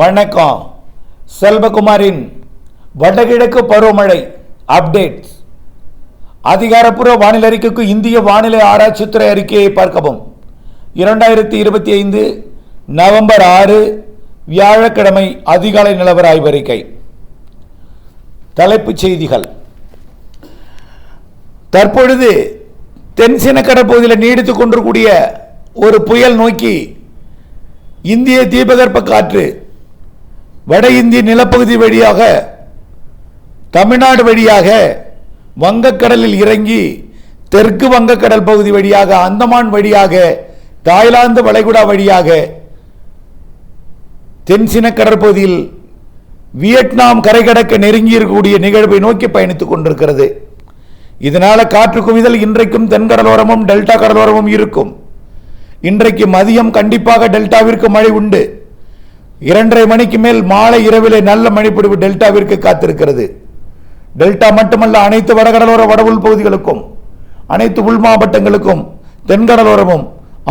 வணக்கம். செல்வகுமாரின் வடகிழக்கு பருவமழை அப்டேட்ஸ். அதிகாரப்பூர்வ வானிலை அறிக்கைக்கு இந்திய வானிலை ஆராய்ச்சித்துறை அறிக்கையை பார்க்கவும். இரண்டாயிரத்தி இருபத்தி ஐந்து நவம்பர் ஆறு வியாழக்கிழமை அதிகாலை நிலவர ஆய்வறிக்கை. தலைப்புச் செய்திகள். தற்பொழுது தென்சீன கடற்பகுதியில் நீடித்துக் கொண்டிருக்கூடிய ஒரு புயல் நோக்கி இந்திய தீபகற்ப காற்று வட இந்திய நிலப்பகுதி வழியாக தமிழ்நாடு வழியாக வங்கக்கடலில் இறங்கி தெற்கு வங்கக்கடல் பகுதி வழியாக அந்தமான் வழியாக தாய்லாந்து வளைகுடா வழியாக தென்சின கடற்பகுதியில் வியட்நாம் கரை கடக்க நெருங்கி இருக்கக்கூடிய நிகழ்வை நோக்கி பயணித்துக் கொண்டிருக்கிறது. இதனால் காற்று குவிதல் இன்றைக்கும் தென்கடலோரமும் டெல்டா கடலோரமும் இருக்கும். இன்றைக்கு மதியம் கண்டிப்பாக டெல்டாவிற்கு மழை உண்டு. இரண்டரை மணிக்கு மேல் மாலை இரவிலே நல்ல மழைப்பொழிவு டெல்டாவிற்கு காத்திருக்கிறது. டெல்டா மட்டுமல்ல அனைத்து வடகடலோர வடவுள் பகுதிகளுக்கும் அனைத்து உள் மாவட்டங்களுக்கும் தென்கடலோரமும்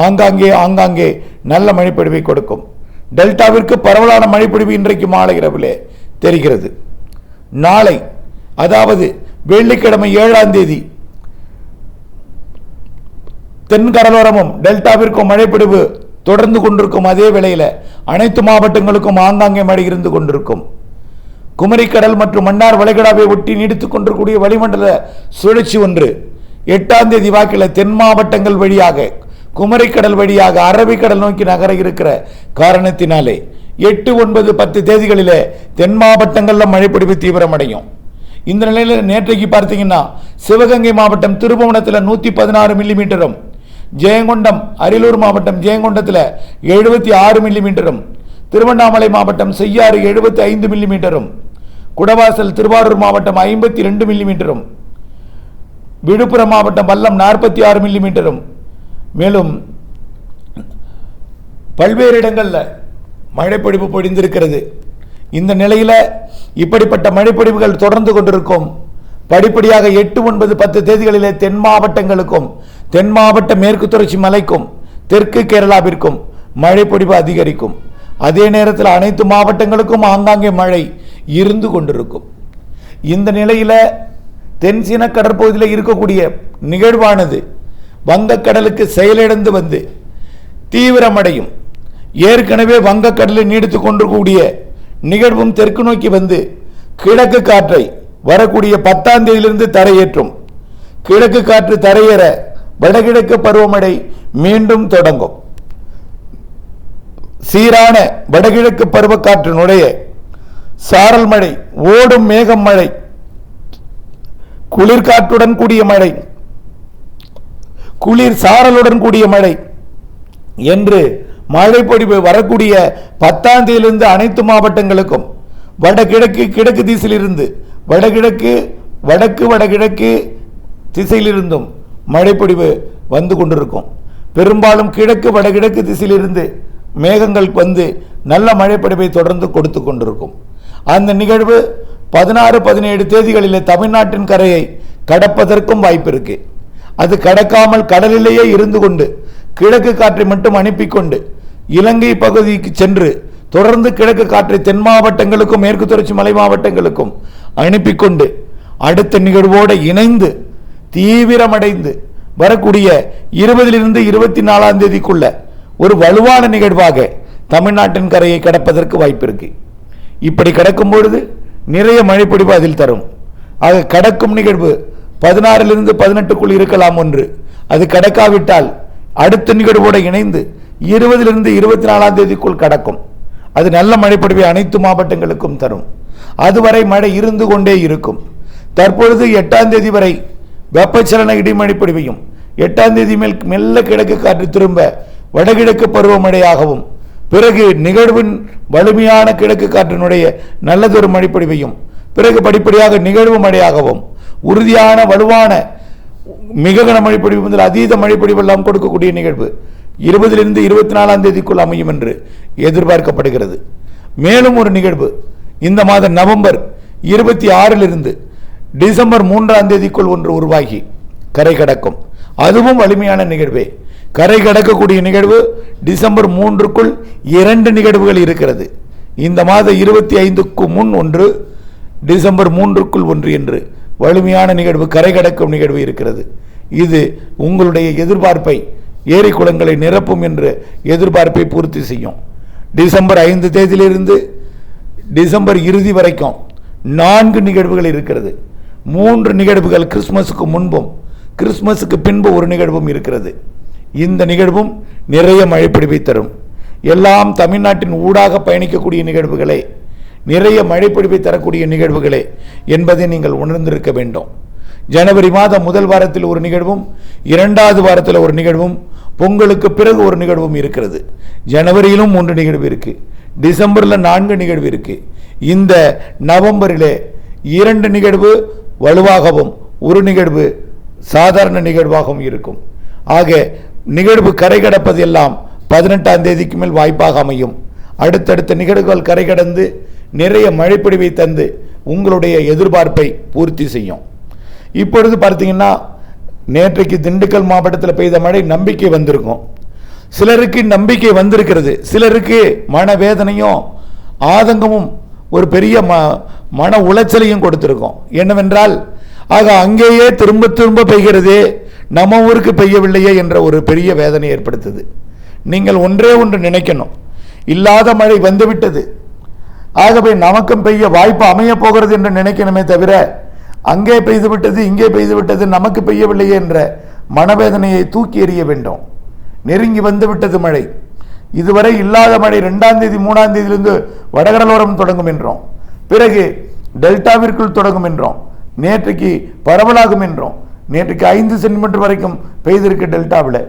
ஆங்காங்கே ஆங்காங்கே நல்ல மழைப்பொழிவை கொடுக்கும். டெல்டாவிற்கு பரவலான மழைப்பொழிவு இன்றைக்கு மாலை இரவிலே தெரிகிறது. நாளை அதாவது வெள்ளிக்கிழமை ஏழாம் தேதி தென்கடலோரமும் டெல்டாவிற்கும் மழைப்பிடிவு தொடர்ந்து கொண்டிருக்கும் அதே வேளையில் அனைத்து மாவட்டங்களுக்கும் ஆங்காங்கே மழை இருந்து கொண்டிருக்கும். குமரிக்கடல் மற்றும் மன்னார் வளைகுடாவை ஒட்டி நீடித்துக் கொண்டிருக்கூடிய வளிமண்டல சுழற்சி ஒன்று. எட்டாம் தேதி வாக்கில் தென் மாவட்டங்கள் வழியாக குமரிக்கடல் வழியாக அரபிக்கடல் நோக்கி நகர இருக்கிற காரணத்தினாலே எட்டு ஒன்பது பத்து தேதிகளில் தென் மாவட்டங்களில் மழைப்பிடிப்பு தீவிரமடையும். இந்த நிலையில் நேற்றைக்கு பார்த்தீங்கன்னா சிவகங்கை மாவட்டம் திருபுவனத்தில் நூற்றி பதினாறு மில்லிமீட்டரும் ஜெயங்கொண்டம் அரியலூர் மாவட்டம் ஜெயங்கொண்டத்தில் எழுபத்தி ஆறு மில்லிமீட்டரும் திருவண்ணாமலை மாவட்டம் செய்யாறு எழுபத்தி ஐந்து மில்லிமீட்டரும் குடவாசல் திருவாரூர் மாவட்டம் ஐம்பத்தி ரெண்டு மில்லிமீட்டரும் விழுப்புரம் மாவட்டம் வல்லம் நாற்பத்தி ஆறு மில்லிமீட்டரும் மேலும் பல்வேறு இடங்களில் மழைப்பொழிவு பொழிந்திருக்கிறது. இந்த நிலையில் இப்படிப்பட்ட மழைப்பொழிவுகள் தொடர்ந்து கொண்டிருக்கும். படிப்படியாக எட்டு ஒன்பது பத்து தேதிகளிலே தென் மாவட்டங்களுக்கும் தென் மாவட்ட மேற்கு தொடர்ச்சி மலைக்கும் தெற்கு கேரளாவிற்கும் மழைப்பொழிவு அதிகரிக்கும். அதே நேரத்தில் அனைத்து மாவட்டங்களுக்கும் ஆங்காங்கே மழை இருந்து கொண்டிருக்கும். இந்த நிலையில் தென் சீன கடற்பகுதியில் இருக்கக்கூடிய நிகழ்வானது வங்கக்கடலுக்கு செயலிழந்து வந்து தீவிரமடையும். ஏற்கனவே வங்கக்கடலில் நீடித்துக் கொண்டிருக்கக்கூடிய நிகழ்வும் தெற்கு நோக்கி வந்து கிழக்கு காற்றை வரக்கூடிய பத்தாம் தேதியிலிருந்து தரையேற்றும். கிழக்கு காற்று தரையேற வடகிழக்கு பருவமழை மீண்டும் தொடங்கும். சீரான வடகிழக்கு பருவக்காற்றினுடைய சாரல் மழை ஓடும் மேகம் மழை குளிர்காற்றுடன் கூடிய மழை குளிர் சாரலுடன் கூடிய மழை என்று மழை பொழிவு வரக்கூடிய பத்தாம் தேதியிலிருந்து அனைத்து மாவட்டங்களுக்கும் வடகிழக்கு கிழக்கு திசையிலிருந்து வடகிழக்கு வடக்கு வடகிழக்கு திசையிலிருந்தும் மழைப்பொடிவு வந்து கொண்டிருக்கும். பெரும்பாலும் கிழக்கு வடகிழக்கு திசையிலிருந்து மேகங்கள் வந்து நல்ல மழைப்படிவை தொடர்ந்து கொடுத்து கொண்டிருக்கும். அந்த நிகழ்வு பதினாறு பதினேழு தேதிகளில் தமிழ்நாட்டின் கரையை கடப்பதற்கும் வாய்ப்பு இருக்கு. அது கடக்காமல் கடலிலேயே இருந்து கொண்டு கிழக்கு காற்றை மட்டும் அனுப்பி கொண்டு இலங்கை பகுதிக்கு சென்று தொடர்ந்து கிழக்கு காற்றை தென் மாவட்டங்களுக்கும் மேற்கு தொடர்ச்சி மலை மாவட்டங்களுக்கும் அனுப்பி கொண்டு அடுத்த நிகழ்வோடு இணைந்து தீவிரமடைந்து வரக்கூடிய இருபதிலிருந்து இருபத்தி நாலாம் தேதிக்குள்ள ஒரு வலுவான நிகழ்வாக தமிழ்நாட்டின் கரையை கடப்பதற்கு வாய்ப்பு இருக்கு. இப்படி கடக்கும் பொழுது நிறைய மழைப்பிடிப்பு அதில் தரும். ஆக கடக்கும் நிகழ்வு பதினாறிலிருந்து பதினெட்டுக்குள் இருக்கலாம் ஒன்று. அது கடக்காவிட்டால் அடுத்த நிகழ்வோடு இணைந்து இருபதிலிருந்து இருபத்தி நாலாம் தேதிக்குள் கடக்கும். அது நல்ல மழைப்பொழிவை அனைத்து மாவட்டங்களுக்கும் தரும். அதுவரை மழை இருந்து கொண்டே இருக்கும். தற்பொழுது எட்டாம் தேதி வரை வெப்பச்சலன இடிமழை பொழிவையும் எட்டாம் தேதி மேல் மெல்ல கிழக்கு காற்று திரும்ப வடகிழக்கு பருவமழையாகவும் பிறகு நிகழ்வின் வலிமையான கிழக்கு காற்றினுடைய நல்லதொரு மழைப்பொழிவையும் பிறகு படிப்படியாக நிகழ்வு மழையாகவும் உறுதியான வலுவான மிக கன மழைப்பொழிவு முதல் அதீத மழைப்பொழிவு எல்லாம் கொடுக்கக்கூடிய நிகழ்வு இருபதிலிருந்து இருபத்தி நாலாம் தேதிக்குள் அமையும் என்று எதிர்பார்க்கப்படுகிறது. மேலும் ஒரு நிகழ்வு இந்த மாதம் நவம்பர் இருபத்தி ஆறிலிருந்து டிசம்பர் மூன்றாம் தேதிக்குள் ஒன்று உருவாகி கரை கடக்கும். அதுவும் வலிமையான நிகழ்வே. கரை கடக்கக்கூடிய நிகழ்வு டிசம்பர் மூன்றுக்குள் இரண்டு நிகழ்வுகள் இருக்கிறது. இந்த மாத இருபத்தி ஐந்துக்கு முன் ஒன்று டிசம்பர் மூன்றுக்குள் ஒன்று என்று வலிமையான நிகழ்வு கரை கடக்கும் நிகழ்வு இருக்கிறது. இது உங்களுடைய எதிர்பார்ப்பை ஏரி குளங்களை நிரப்பும் என்று எதிர்பார்ப்பை பூர்த்தி செய்யும். டிசம்பர் ஐந்து தேதியிலிருந்து டிசம்பர் இறுதி வரைக்கும் நான்கு நிகழ்வுகள் இருக்கிறது. மூன்று நிகழ்வுகள் கிறிஸ்மஸுக்கு முன்பும் கிறிஸ்மஸுக்கு பின்பு ஒரு நிகழ்வும் இருக்கிறது. இந்த நிகழ்வும் நிறைய மழைப்பிடிப்பை தரும். எல்லாம் தமிழ்நாட்டின் ஊடாக பயணிக்கக்கூடிய நிகழ்வுகளே நிறைய மழைப்பிடிப்பை தரக்கூடிய நிகழ்வுகளே என்பதை நீங்கள் உணர்ந்திருக்க வேண்டும். ஜனவரி மாதம் முதல் வாரத்தில் ஒரு நிகழ்வும் இரண்டாவது வாரத்தில் ஒரு நிகழ்வும் பொங்கலுக்கு பிறகு ஒரு நிகழ்வும் இருக்கிறது. ஜனவரியிலும் மூன்று நிகழ்வு இருக்கு. டிசம்பரில் நான்கு நிகழ்வு இருக்கு. இந்த நவம்பரிலே இரண்டு நிகழ்வு வலுவாகவும் ஒரு நிகழ்வு சாதாரண நிகழ்வாகவும் இருக்கும். ஆக நிகழ்வு கரை கடப்பது எல்லாம் பதினெட்டாம் தேதிக்கு மேல் வாய்ப்பாக அமையும். அடுத்தடுத்த நிகழ்வுகள் கரை கடந்து நிறைய மழைப்பிடிவை தந்து உங்களுடைய எதிர்பார்ப்பை பூர்த்தி செய்யும். இப்பொழுது பார்த்தீங்கன்னா நேற்றைக்கு திண்டுக்கல் மாவட்டத்தில் பெய்த மழை நம்பிக்கை வந்திருக்கும். சிலருக்கு நம்பிக்கை வந்திருக்கிறது. சிலருக்கு மனவேதனையும் ஆதங்கமும் ஒரு பெரிய ம மன உளைச்சலையும் கொடுத்துருக்கோம். என்னவென்றால் ஆக அங்கேயே திரும்ப திரும்ப பெய்கிறதே நம்ம ஊருக்கு பெய்யவில்லையே என்ற ஒரு பெரிய வேதனை ஏற்படுத்துது. நீங்கள் ஒன்றே ஒன்று நினைக்கணும். இல்லாத மழை வந்துவிட்டது. ஆகவே நமக்கும் பெய்ய வாய்ப்பு அமைய போகிறது என்று நினைக்கணுமே தவிர அங்கே பெய்து விட்டது இங்கே பெய்து விட்டது நமக்கு பெய்யவில்லையே என்ற மனவேதனையை தூக்கி எறிய வேண்டும். நெருங்கி வந்து விட்டது மழை. இதுவரை இல்லாத மழை ரெண்டாம் தேதி மூணாம் தேதியிலிருந்து வடகடலோரம் தொடங்கும் என்றோம். பிறகு டெல்டாவிற்குள் தொடங்கும் என்றோம். நேற்றைக்கு பரவலாகும் என்றோம். நேற்றுக்கு ஐந்து சென்டிமீட்டர் வரைக்கும் பெய்திருக்கு டெல்டாவில்.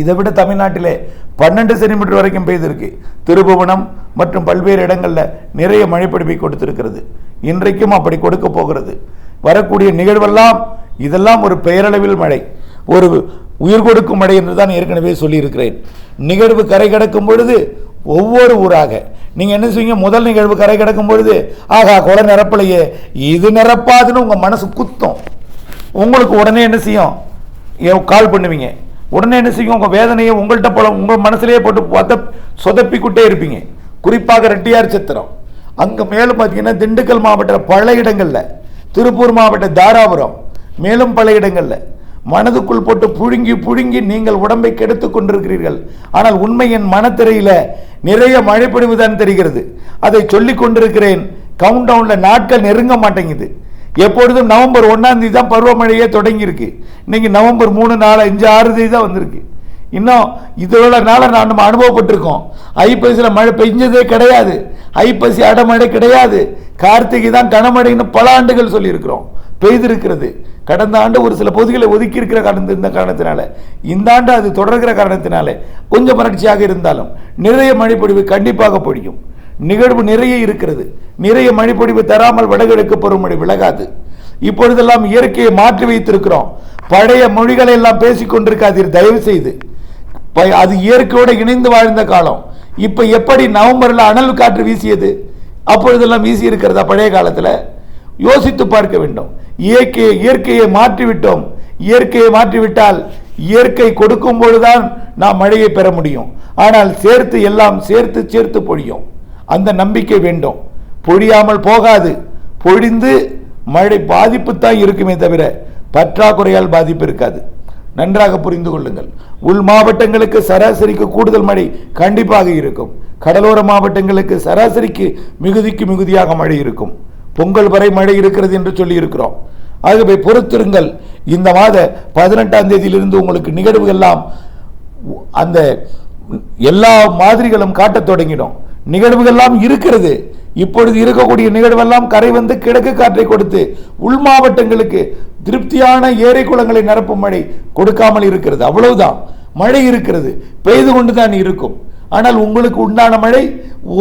இதை விட தமிழ்நாட்டிலே பன்னெண்டு சென்டிமீட்டர் வரைக்கும் பெய்திருக்கு. திருபுவனம் மற்றும் பல்வேறு இடங்களில் நிறைய மழைப்பிடிப்பை கொடுத்திருக்கிறது. இன்றைக்கும் அப்படி கொடுக்க போகிறது. வரக்கூடிய நிகழ்வெல்லாம் இதெல்லாம் ஒரு பெயரளவில் மழை. ஒரு உயிர் கொடுக்கும் மழை என்று தான் ஏற்கனவே சொல்லியிருக்கிறேன். நிகழ்வு கரை கடக்கும் பொழுது ஒவ்வொரு ஊராக நீங்கள் என்ன செய்வீங்க? முதல் நிகழ்வு கரை கிடக்கும் பொழுது ஆகா கொலை நிரப்பலையே. இது நிரப்பாதுன்னு உங்கள் மனசு குத்தும். உங்களுக்கு உடனே என்ன செய்யும்? ஏ- கால் பண்ணுவீங்க. உடனே என்ன செய்யும்? உங்கள் வேதனையை உங்கள்கிட்ட போல உங்கள் மனசுலேயே போட்டு பத சொதப்பிக்கிட்டே இருப்பீங்க. குறிப்பாக ரெட்டியார் சித்திரம். அங்கே மேலும் பார்த்தீங்கன்னா திண்டுக்கல் மாவட்ட பல இடங்களில். திருப்பூர் மாவட்ட தாராபுரம். மேலும் பல இடங்களில். மனதுக்குள் போட்டு புழுங்கி புழுங்கி நீங்கள் உடம்பை கெடுத்து கொண்டிருக்கிறீர்கள். ஆனால் உண்மை என் மனத்திரையில நிறைய மழைப்பொழிவுதான் தெரிகிறது. அதை சொல்லி கொண்டிருக்கிறேன். கவுண்ட் நாட்கள் நெருங்க மாட்டேங்குது. எப்பொழுதும் நவம்பர் ஒன்னாம் தேதி தான் பருவமழையே தொடங்கியிருக்கு. இன்னைக்கு நவம்பர் மூணு நாலு அஞ்சு ஆறு தேதி தான் வந்திருக்கு. இன்னும் இதோட நாள நான் நம்ம அனுபவப்பட்டிருக்கோம். ஐப்பசியில் மழை பெஞ்சதே கிடையாது. ஐப்பசி அடமழை கிடையாது. கார்த்திகை தான் கனமழைன்னு பல ஆண்டுகள் சொல்லியிருக்கிறோம். பெய்திருக்கிறது. கடந்த ஆண்டு ஒரு சில பகுதிகளை ஒதுக்கி இருக்கிற காரணத்து இந்த காரணத்தினால இந்த ஆண்டு அது தொடர்கிற காரணத்தினால கொஞ்சம் வறட்சியாக இருந்தாலும் நிறைய மழைப்பொழிவு கண்டிப்பாக பொழியும். நிகழ்வு நிறைய இருக்கிறது. நிறைய மழைப்பொழிவு தராமல் வடகிழக்கு பருவமழை விலகாது. இப்பொழுதெல்லாம் இயற்கையை மாற்றி வைத்திருக்கிறோம். பழைய மொழிகளை எல்லாம் பேசிக்கொண்டிருக்காதீர் தயவு செய்து அது இயற்கையோடு இணைந்து வாழ்ந்த காலம். இப்ப எப்படி நவம்பர்ல அனல் காற்று வீசியது? அப்பொழுதெல்லாம் வீசி இருக்கிறதா பழைய காலத்துல? யோசித்து பார்க்க வேண்டும். இயற்கையை இயற்கையை மாற்றிவிட்டோம். இயற்கையை மாற்றிவிட்டால் இயற்கை கொடுக்கும் பொழுதுதான் நாம் மழையை பெற முடியும். ஆனால் சேர்த்து எல்லாம் சேர்த்து சேர்த்து பொழியும். அந்த நம்பிக்கை வேண்டும். பொழியாமல் போகாது. பொழிந்து மழை பாதிப்பு தான் இருக்குமே தவிர பற்றாக்குறையால் பாதிப்பு இருக்காது. நன்றாக புரிந்து கொள்ளுங்கள். உள் மாவட்டங்களுக்கு சராசரிக்கு கூடுதல் மழை கண்டிப்பாக இருக்கும். கடலோர மாவட்டங்களுக்கு சராசரிக்கு மிகுதிக்கு மிகுதியாக மழை இருக்கும். பொங்கல் வரை மழை இருக்கிறது என்று சொல்லி இருக்கிறோம் ஆகவே பொறுத்திருங்கள். இந்த மாத பதினெட்டாம் தேதியிலிருந்து உங்களுக்கு நிகழ்வுகள் எல்லாம் அந்த எல்லா மாதிரிகளும் காட்டத் தொடங்கிடும் நிகழ்வுகள்லாம் இருக்கிறது. இப்பொழுது இருக்கக்கூடிய நிகழ்வெல்லாம் கரை வந்து கிழக்கு காற்றை கொடுத்து உள் மாவட்டங்களுக்கு திருப்தியான ஏரை குளங்களை நிரப்பும் மழை கொடுக்காமல் இருக்கிறது. அவ்வளவுதான். மழை இருக்கிறது. பெய்து கொண்டு தான் இருக்கும். ஆனால் உங்களுக்கு உண்டான மழை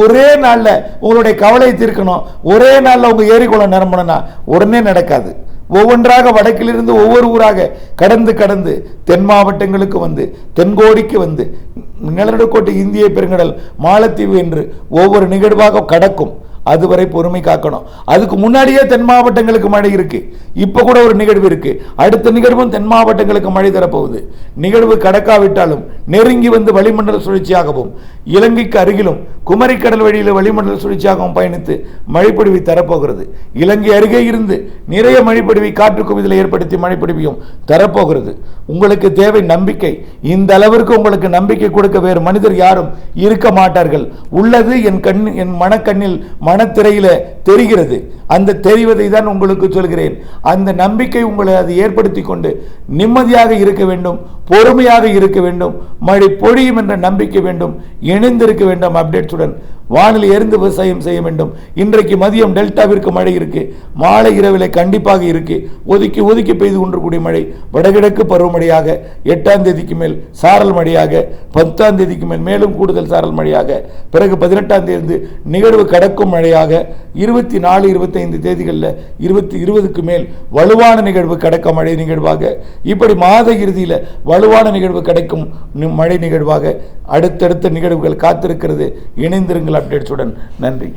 ஒரே நாளில் உங்களுடைய கவலையை தீர்க்கணும். ஒரே நாளில் உங்கள் ஏரிக்குளம் நிரம்பணும்னா உடனே நடக்காது. ஒவ்வொன்றாக வடக்கிலிருந்து ஒவ்வொரு ஊராக கடந்து கடந்து தென் மாவட்டங்களுக்கு வந்து தென்கோடிக்கு வந்து நிலநடுக்கோட்டை இந்திய பெருங்கடல் மாலத்தீவு என்று ஒவ்வொரு நிகழ்வாக கடக்கும். அதுவரை பொறுமை காக்கணும். அதுக்கு முன்னாடியே தென் மாவட்டங்களுக்கு மழை இருக்கு. இப்போ கூட ஒரு நிகழ்வு இருக்கு. அடுத்த நிகழ்வும் தென் மாவட்டங்களுக்கு மழை தரப்போகுது. நிகழ்வு கடக்காவிட்டாலும் நெருங்கி வந்து வளிமண்டல சுழற்சியாகவும் இலங்கைக்கு அருகிலும் குமரிக்கடல் வழியில் வளிமண்டல சுழற்சியாகவும் பயணித்து மழைப்பொழிவை தரப்போகிறது. இலங்கை அருகே இருந்து நிறைய மழைப்பொழிவை காற்று குவிதலை ஏற்படுத்தி மழைப்பொழிவையும் தரப்போகிறது. உங்களுக்கு தேவை நம்பிக்கை. இந்த அளவிற்கு உங்களுக்கு நம்பிக்கை கொடுக்க வேறு மனிதர் யாரும் இருக்க மாட்டார்கள். உள்ளது என் கண் என் மனக்கண்ணில் மனத்திரையில் தெரிகிறது. அந்த தெரிவதை தான் உங்களுக்கு சொல்கிறேன். அந்த நம்பிக்கை உங்களை அது ஏற்படுத்தி கொண்டு நிம்மதியாக இருக்க வேண்டும் பொறுமையாக இருக்க வேண்டும் மழை பொழியும் என்ற நம்பிக்கை வேண்டும் இணைந்திருக்க வேண்டும் அப்டேட்ஸுடன் வானிலை எரிந்து விவசாயம் செய்ய வேண்டும். இன்றைக்கு மதியம் டெல்டாவிற்கு மழை இருக்கு. மாலை இரவில் கண்டிப்பாக இருக்கு. ஒதுக்கி ஒதுக்கி பெய்து கொண்டிருக்கூடிய மழை வடகிழக்கு பருவமழையாக எட்டாம் தேதிக்கு மேல் சாரல் மழையாக பத்தாம் தேதிக்கு மேல் மேலும் கூடுதல் சாரல் மழையாக பிறகு பதினெட்டாம் தேதி நிகழ்வு கடக்கும் மழையாக இருபத்தி நாலு இருபத்தைந்து தேதிகளில் இருபத்தி இருபதுக்கு மேல் வலுவான நிகழ்வு கடக்க மழை நிகழ்வாக இப்படி மாத இறுதியில் வலுவான நிகழ்வு கிடைக்கும் மழை நிகழ்வாக அடுத்தடுத்த நிகழ்வுகள் காத்திருக்கிறது. இணைந்திருங்கள். அப்டேட்ஸுடன் நன்றி.